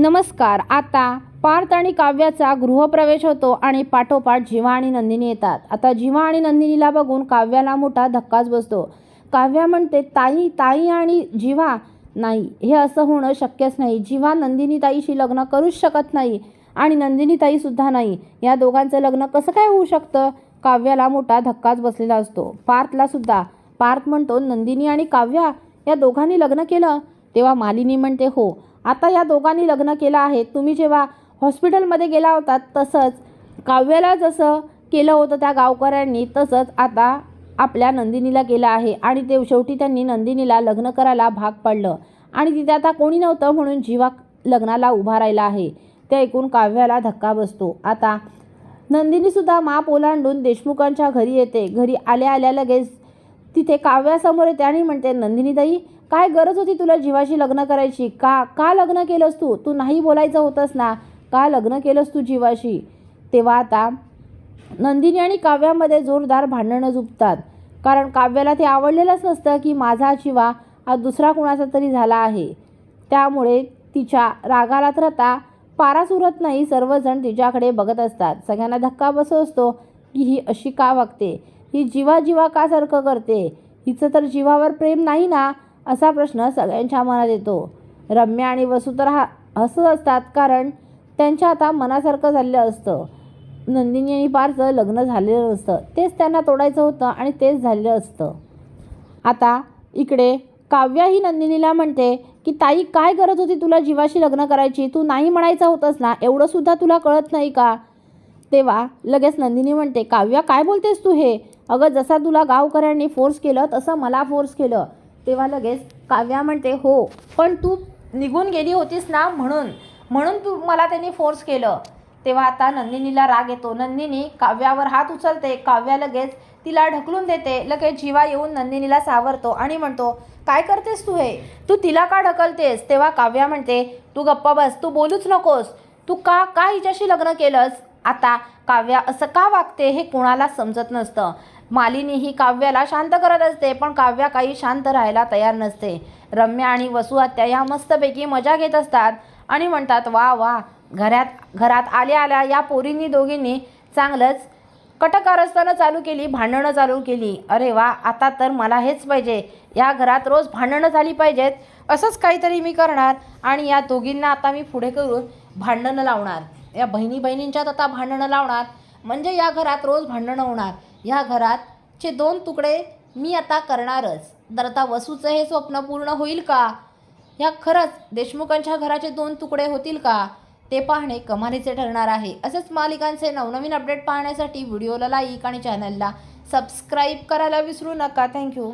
नमस्कार आता पार्थ आणि काव्याचा गृहप्रवेश होतो आणि पाठोपाठ जीवा आणि नंदिनी येतात. आता जीवा आणि नंदिनीला बघून काव्याला मोठा धक्काच बसतो. काव्या म्हणते ताई ताई आणि जीवा नाही. हे असं होणं शक्यच नाही. जीवा नंदिनी ताईशी लग्न करूच शकत नाही आणि नंदिनी ताईसुद्धा नाही. या दोघांचं लग्न कसं काय होऊ शकतं? काव्याला मोठा धक्काच बसलेला असतो. पार्थला सुद्धा. पार्थ म्हणतो नंदिनी आणि काव्या या दोघांनी लग्न केलं? तेव्हा मालिनी म्हणते हो. आता या दोघांनी लग्न केलं आहे. तुम्ही जेव्हा हॉस्पिटलमध्ये गेला होता तसंच काव्याला जसं केलं होतं त्या गावकऱ्यांनी तसंच आता आपल्या नंदिनीला केलं आहे. आणि ते शेवटी त्यांनी नंदिनीला लग्न करायला भाग पाडलं. आणि तिथे आता कोणी नव्हतं म्हणून जीवा लग्नाला उभा राहिला आहे. ते ऐकून काव्याला धक्का बसतो. आता नंदिनीसुद्धा माप ओलांडून देशमुखांच्या घरी येते. घरी आल्या आल्या लगेच तिथे काव्यासमोर येते आणि म्हणते नंदिनीताई काय गरज होती तुला जीवाशी लग्न करायची? का का लग्न केलंस तू? तू नाही बोलायचं होतंस ना? का लग्न केलंस तू जीवाशी? तेव्हा आता नंदिनी आणि काव्यामध्ये जोरदार भांडणं झुपतात. कारण काव्याला ते आवडलेलंच नसतं की माझा शिवा हा दुसरा कुणाचा तरी झाला आहे. त्यामुळे तिच्या रागाला तर आता पाराच उरत नाही सर्वजण तिच्याकडे बघत असतात. सगळ्यांना धक्का बसत असतो की ही अशी का वागते? ही जीवा जीवा का सारखं करते? हिचं तर जीवावर प्रेम नाही ना? असा प्रश्न सगळ्यांच्या मनात येतो. रम्या आणि वसू तर हा हसत असतात कारण त्यांच्या आता मनासारखं झालेलं असतं. नंदिनी आणि पारचं लग्न झालेलं नसतं. तेच त्यांना तोडायचं होतं आणि तेच झालेलं असतं. आता इकडे काव्या ही नंदिनीला म्हणते की ताई काय गरज होती तुला जीवाशी लग्न करायची? तू नाही म्हणायचं होतंस ना? एवढंसुद्धा तुला कळत नाही का? तेव्हा लगेच नंदिनी म्हणते काव्या काय बोलतेस तू हे? अगं जसा तुला गावकऱ्यांनी फोर्स केलं तसं मला फोर्स केलं. तेव्हा लगेच काव्या म्हणते हो पण तू निघून गेली होतीस ना म्हणून. म्हणून तू मला त्यांनी फोर्स केलं. तेव्हा आता नंदिनीला राग येतो. नंदिनी काव्यावर हात उचलते. काव्या लगेच तिला ढकलून देते. लगेच जीवा येऊन नंदिनीला सावरतो आणि म्हणतो काय करतेस तू हे? तू तिला का ढकलतेस? तेव्हा काव्या म्हणते तू गप्पा बस. तू बोलूच नकोस. तू का का हिच्याशी लग्न केलंस? आता काव्या असं का वागते हे कोणाला समजत नसतं. मालिनी ही काव्याला शांत करत असते पण काव्या काही शांत राहायला तयार नसते. रम्या आणि वसुहत्या ह्या या मस्तपैकी मजा घेत असतात आणि म्हणतात वा वा घरात घरात आल्या आल्या या पोरींनी दोघींनी चांगलंच कटकारस्थानं चालू केली भांडणं चालू केली. अरे वा आता तर मला हेच पाहिजे. या घरात रोज भांडणं झाली पाहिजेत. असंच काहीतरी मी करणार आणि या दोघींना आता मी पुढे करून भांडणं लावणार. या बहिणी बहिणींच्यात आता भांडणं लावणार. म्हणजे या घरात रोज भांडणं होणार. या घरातचे दोन तुकडे मी आता करणारच. तर आता वसूचं हे स्वप्न पूर्ण होईल का? ह्या खरंच देशमुखांच्या घराचे दोन तुकडे होतील का? ते पाहणे कमालीचे ठरणार आहे. असेच मालिकांचे नवनवीन अपडेट पाहण्यासाठी व्हिडिओला लाईक आणि चॅनलला सबस्क्राईब करायला विसरू नका. थँक्यू